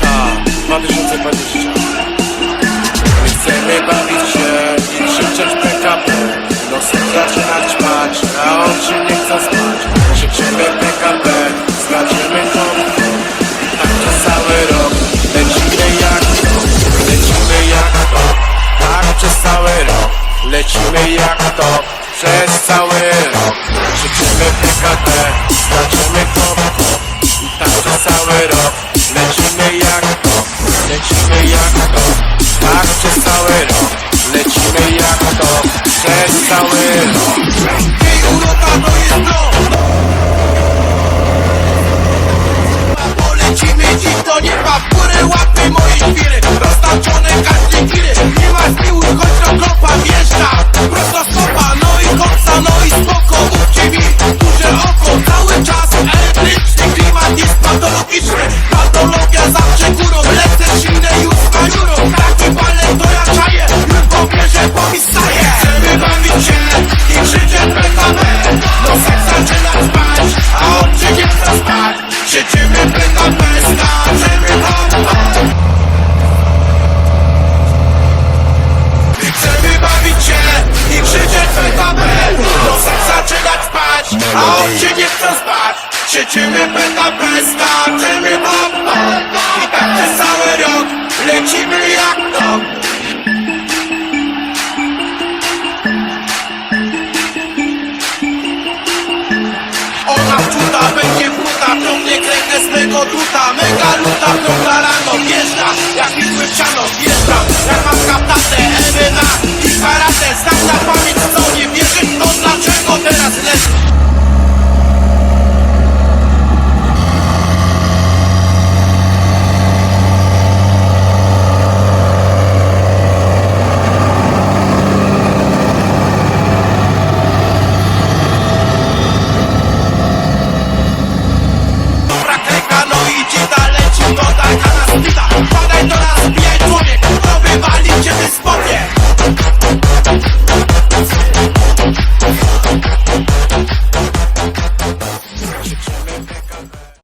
Tak, 2020 My chcemy bawić się i krzyczeć PKP. Nosem zaczynać ćpać, a oczy nie chcą spać. Krzyczymy PKP, skaczemy to. Tak przez cały rok Lecimy jak to, lecimy jak to. Tak przez cały rok Lecimy jak to. Przez cały rok Lecimy jak to Przez cały rok Jej urota to jest to Polecimy dziś to nieba w górę łapy moje świry. Roztaczone każde giry. Nie ma z tyłu choć do wjeżdża. Prosto stopa, no i koksa, no i spoko. Mówcie mi, duże oko. Cały czas elektryczny klimat jest patologiczny. Patologia zawsze górą Krzyczymy PKP, skaczemy hop hop I tak przez cały rok lecimy to this